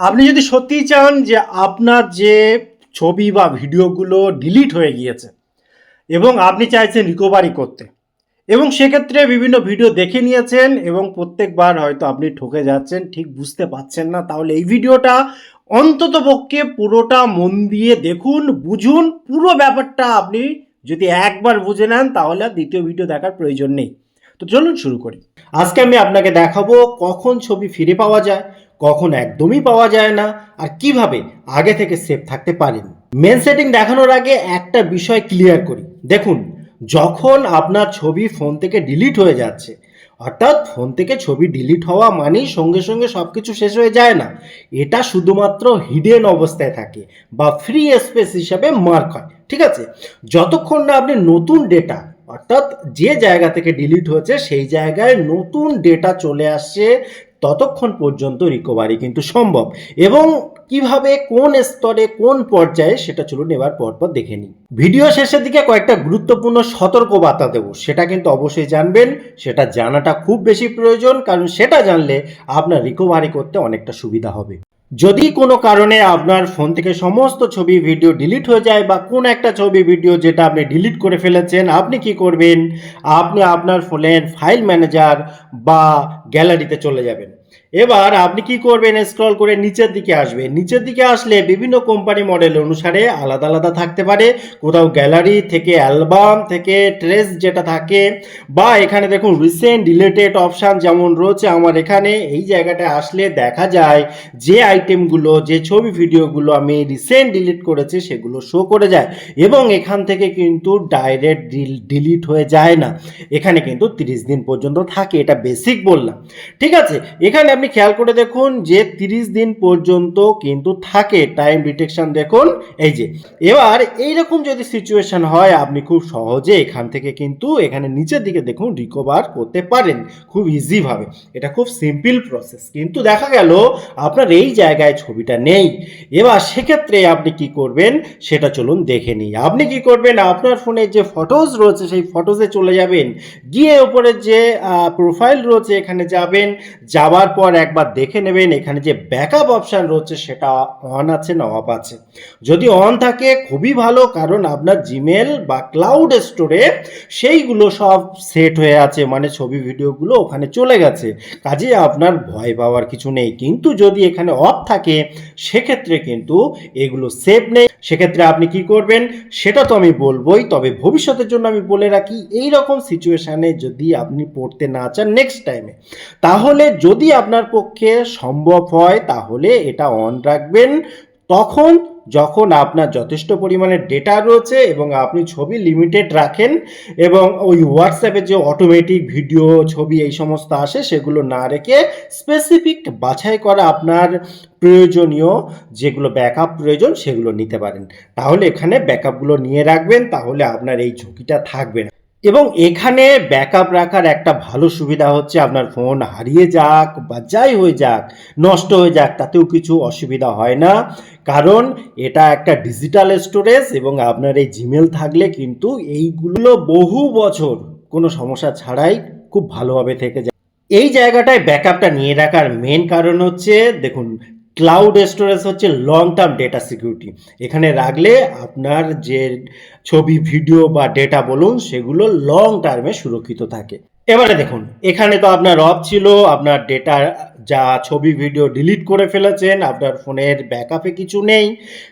আপনি যদি সত্যিই চান যে আপনার যে ছবি বা ভিডিওগুলো ডিলিট হয়ে গিয়েছে এবং আপনি চাইছেন রিকভারি করতে, এবং সেক্ষেত্রে বিভিন্ন ভিডিও দেখে নিয়েছেন এবং প্রত্যেকবার হয়তো আপনি ঠকে যাচ্ছেন, ঠিক বুঝতে পারছেন না, তাহলে এই ভিডিওটা অন্তত পক্ষে পুরোটা মন দিয়ে দেখুন, বুঝুন, পুরো ব্যাপারটা আপনি যদি একবার বুঝে নেন, তাহলে দ্বিতীয় ভিডিও দেখার প্রয়োজন নেই। তো চলুন শুরু করি। আজকে আমি আপনাকে দেখাবো কখন ছবি ফিরে পাওয়া যায় কখন একদমই পাওয়া যায় না আর কীভাবে আগে থেকে সেভ থাকতে পারেন। মেন সেটিং দেখানোর আগে একটা বিষয় ক্লিয়ার করি। দেখুন, যখন আপনার ছবি ফোন থেকে ডিলিট হয়ে যাচ্ছে, অর্থাৎ ফোন থেকে ছবি ডিলিট হওয়া মানেই সঙ্গে সঙ্গে সব কিছু শেষ হয়ে যায় না। এটা শুধুমাত্র হিডেন অবস্থায় থাকে বা ফ্রি স্পেস হিসাবে মার্ক হয়, ঠিক আছে? যতক্ষণ না আপনি নতুন ডেটা অর্থাৎ যে জায়গা থেকে ডিলিট হয়েছে সেই জায়গায় নতুন ডেটা চলে আসছে ততক্ষণ পর্যন্ত রিকভারি কিন্তু সম্ভব। এবং কীভাবে, কোন স্তরে, কোন পর্যায়ে, সেটা চলুন এবার পরপর দেখে নিই। ভিডিও শেষের দিকে কয়েকটা গুরুত্বপূর্ণ সতর্ক বার্তা দেব। সেটা কিন্তু অবশ্যই জানবেন। সেটা জানাটা খুব বেশি প্রয়োজন, কারণ সেটা জানলে আপনার রিকভারি করতে অনেকটা সুবিধা হবে। যদি কোনো কারণে আপনার ফোন থেকে সমস্ত ছবি ভিডিও ডিলিট হয়ে যায় বা কোন একটা ছবি ভিডিও যেটা আপনি ডিলিট করে ফেলেছেন, আপনি কি করবেন? আপনি আপনার ফোনের ফাইল ম্যানেজার বা গ্যালারিতে চলে যাবেন। এবার আপনি কি করবেন? স্ক্রল করে নিচের দিকে আসবে নিচের দিকে আসলে বিভিন্ন কোম্পানি মডেল অনুসারে আলাদা আলাদা থাকতে পারে। কোথাও গ্যালারি থেকে অ্যালবাম থেকে ট্রেস যেটা থাকে, বা এখানে দেখুন রিসেন্ট ডিলেটেড অপশান যেমন রয়েছে আমার এখানে। এই জায়গাটায় আসলে দেখা যায় যে আইটেমগুলো যে ছবি ভিডিওগুলো আমি রিসেন্ট ডিলিট করেছি সেগুলো শো করে যায় এবং এখান থেকে কিন্তু ডাইরেক্ট ডিলিট হয়ে যায় না। এখানে কিন্তু তিরিশ দিন পর্যন্ত থাকে, এটা বেসিক বললাম। ঠিক আছে? এখানে আপনি খেয়াল করে দেখুন যে তিরিশ দিন পর্যন্ত কিন্তু থাকে টাইম ডিটেকশন দেখুন, এই যে। এবার এইরকম যদি সিচুয়েশন হয়, আপনি খুব সহজে এখান থেকে কিন্তু এখানে নিচের দিকে দেখুন রিকভার করতে পারেন। খুব ইজিভাবে এটা খুব সিম্পল প্রসেস কিন্তু দেখা গেল, আপনার এই জায়গায় ছবিটা নেই। এবার সেক্ষেত্রে আপনি কি করবেন, সেটা চলুন দেখে নিই। আপনি কি করবেন, আপনার ফোনে যে ফটোজ রয়েছে, সেই ফটোজে চলে যাবেন। গিয়ে ওপরে যে প্রোফাইল রয়েছে, এখানে যাবেন। যাওয়ার পর একবার দেখে নেবেন এখানে যে ব্যাকআপ অপশান রয়েছে সেটা অন আছে না অফ আছে। যদি অন থাকে, খুবই ভালো, কারণ আপনার জিমেল বা ক্লাউড স্টোরে সেইগুলো সব সেট হয়ে আছে মানে ছবি ভিডিওগুলো ওখানে চলে গেছে। কাজে আপনার ভয় পাওয়ার কিছু নেই। কিন্তু যদি এখানে অফ থাকে, সেক্ষেত্রে কিন্তু এগুলো সেভ নেই। সেক্ষেত্রে আপনি কি করবেন, সেটা তো আমি বলবোই, তবে ভবিষ্যতের জন্য আমি বলে রাখি এই রকম সিচুয়েশানে যদি আপনি পড়তে না চান নেক্সট টাইমে তাহলে যদি আপনার পক্ষে সম্ভব হয়, তাহলে এটা অন রাখবেন। তখন যখন আপনার যথেষ্ট পরিমাণে ডেটা রয়েছে এবং আপনি ছবি লিমিটেড রাখেন এবং ওই হোয়াটসঅ্যাপে যে অটোমেটিক ভিডিও ছবি এই সমস্ত আসে, সেগুলো না রেখে স্পেসিফিক বাছাই করা আপনার প্রয়োজনীয়, যেগুলো ব্যাকআপ প্রয়োজন, সেগুলো নিতে পারেন। তাহলে এখানে ব্যাকআপগুলো নিয়ে রাখবেন, তাহলে আপনার এই ঝুঁকিটা থাকবে না। এবং এখানে ব্যাকআপ রাখার একটা ভালো সুবিধা হচ্ছে আপনার ফোন হারিয়ে যাক বা যাই হয়ে যাক, নষ্ট হয়ে যাক, তাতেও কিছু অসুবিধা হয় না। কারণ এটা একটা ডিজিটাল স্টোরেজ এবং আপনার এই জিমেল থাকলে কিন্তু এইগুলো বহু বছর কোনো সমস্যা ছাড়াই খুব ভালোভাবে থেকে যায়। এই জায়গাটায় ব্যাকআপটা নিয়ে রাখার মেন কারণ হচ্ছে, দেখুন ক্লাউড স্টোরেজ হচ্ছে লং টার্ম ডেটা সিকিউরিটি এখানে রাখলে আপনার যে ছবি ভিডিও বা ডেটা বলুন, সেগুলো লং টার্মে সুরক্ষিত থাকে। এবারে দেখুন, এখানে তো আপনার অফ ছিল, আপনার ডেটা যা ছবি ভিডিও ডিলিট করে ফেলেছেন, আপনার ফোনের ব্যাকআপে কিছু নেই।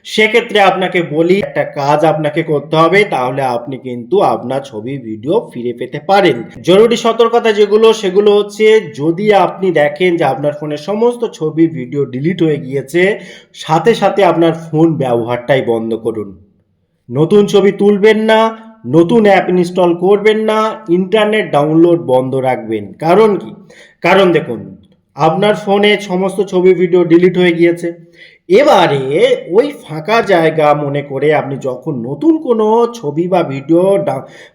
সেক্ষেত্রে আপনাকে বলি, একটা কাজ আপনাকে করতে হবে, তাহলে আপনি কিন্তু আপনার ছবি ভিডিও ফিরে পেতে পারেন। জরুরি সতর্কতা যেগুলো, সেগুলো হচ্ছে, যদি আপনি দেখেন যে আপনার ফোনের সমস্ত ছবি ভিডিও ডিলিট হয়ে গিয়েছে, সাথে সাথে আপনার ফোন ব্যবহারটাই বন্ধ করুন। নতুন ছবি তুলবেন না নতুন অ্যাপ ইনস্টল করবেন না ইন্টারনেট ডাউনলোড বন্ধ রাখবেন। কারণ কি? কারণ দেখুন, আপনার ফোনে সমস্ত ছবি ভিডিও ডিলিট হয়ে গিয়েছে। এবারে ওই ফাঁকা জায়গা মনে করে আপনি যখন নতুন কোনো ছবি বা ভিডিও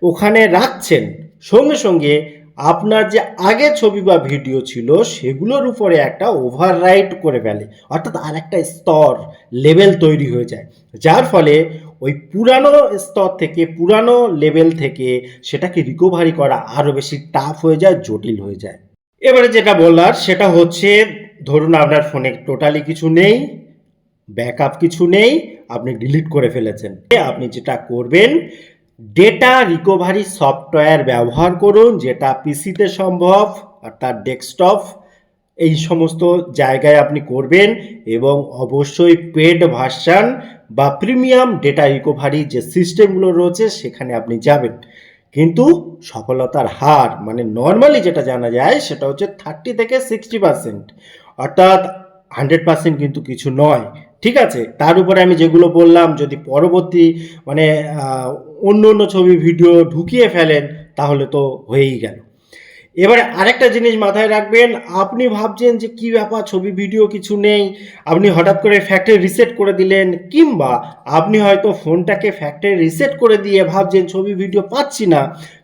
ওখানে রাখছেন, সঙ্গে সঙ্গে আপনার যে আগে ছবি বা ভিডিও ছিল, সেগুলোর উপরে একটা ওভাররাইট করে ফেলে। অর্থাৎ আর একটা স্তর লেভেল তৈরি হয়ে যায়। যার ফলে ওই পুরানো স্তর থেকে, পুরানো লেভেল থেকে সেটাকে রিকভারি করা আরও বেশি টাফ হয়ে যায়, জটিল হয়ে যায়। এবারে যেটা বললার, সেটা হচ্ছে, ধরুন আপনার ফোনে টোটালি কিছু নেই ব্যাকআপ কিছু নেই, আপনি ডিলিট করে ফেলেছেন। আপনি যেটা করবেন ডেটা রিকভারি সফটওয়্যার ব্যবহার করুন, যেটা পিসিতে সম্ভব, অর্থাৎ ডেস্কটপ এই সমস্ত জায়গায় আপনি করবেন, এবং অবশ্যই পেড ভার্সান বা প্রিমিয়াম ডেটা রিকভারি যে সিস্টেমগুলো রয়েছে সেখানে আপনি যাবেন। কিন্তু সফলতার হার মানে নর্মালি যেটা জানা যায় সেটা হচ্ছে থার্টি থেকে সিক্সটি পার্সেন্ট অর্থাৎ হান্ড্রেড পার্সেন্ট কিন্তু কিছু নয়। ঠিক আছে? তার উপরে আমি যেগুলো বললাম, যদি পরবর্তী মানে অন্য অন্য ছবি ভিডিও ঢুকিয়ে ফেলেন, তাহলে তো হয়েই গেল। এবারে আরেকটা জিনিস মাথায় রাখবেন, আপনি ভাবছেন যে কি ব্যাপার, ছবি, ভিডিও কিছু নেই, আপনি হঠাৎ করে ফ্যাক্টরি রিসেট করে দিলেন, কিংবা আপনি হয়তো ফোনটাকে ফ্যাক্টরি রিসেট করে দিয়ে ভাবছেন ছবি, ভিডিও পাচ্ছি না,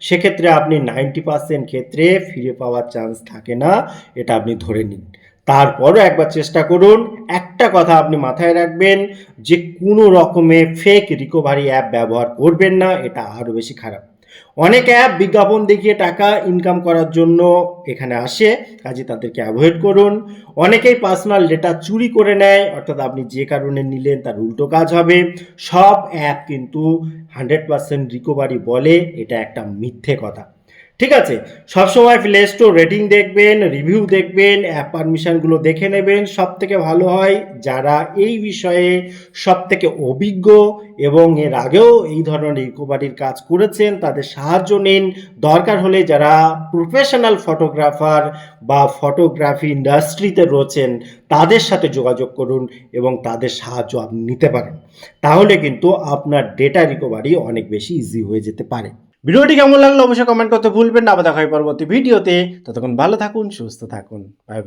সেক্ষেত্রে আপনি নাইনটি পার্সেন্ট ক্ষেত্রে ফিরে পাওয়ার চান্স থাকে না, এটা আপনি ধরে নিন। তারপরও একবার চেষ্টা করুন, একটা কথা আপনি মাথায় রাখবেন, যে কোনো রকমে ফেক রিকভারি অ্যাপ ব্যবহার করবেন না, এটা আরও বেশি খারাপ। অনেক অ্যাপ বিজ্ঞাপন দেখিয়ে টাকা ইনকাম করার জন্য এখানে আসে, কাজে তাদেরকে অ্যাভয়েড করুন। অনেকেই পার্সোনাল ডেটা চুরি করে নেয়, অর্থাৎ আপনি যে কারণে নিলেন তার উল্টো কাজ হবে। সব অ্যাপ কিন্তু হান্ড্রেড পার্সেন্ট রিকোভারি বলে, এটা একটা মিথ্যে কথা। ঠিক আছে? সবসময় প্লে স্টোর রেটিং দেখবেন রিভিউ দেখবেন অ্যাপ পারমিশনগুলো দেখে নেবেন। সব থেকে ভালো হয় যারা এই বিষয়ে সব থেকে অভিজ্ঞ এবং এর আগেও এই ধরনের রিকভারির কাজ করেছেন, তাদের সাহায্য নিন। দরকার হলে যারা প্রফেশনাল ফটোগ্রাফার বা ফটোগ্রাফি ইন্ডাস্ট্রিতে রয়েছেন, তাদের সাথে যোগাযোগ করুন এবং তাদের সাহায্য আপনি নিতে পারেন। তাহলে কিন্তু আপনার ডেটা রিকভারি অনেক বেশি ইজি হয়ে যেতে পারে। ভিডিওটি কেমন লাগল অবশ্যই কমেন্ট করতে ভুলবেন না। আবার দেখা হয় পরবর্তী ভিডিওতে। ততক্ষণ ভালো থাকুন, সুস্থ থাকুন। Bye bye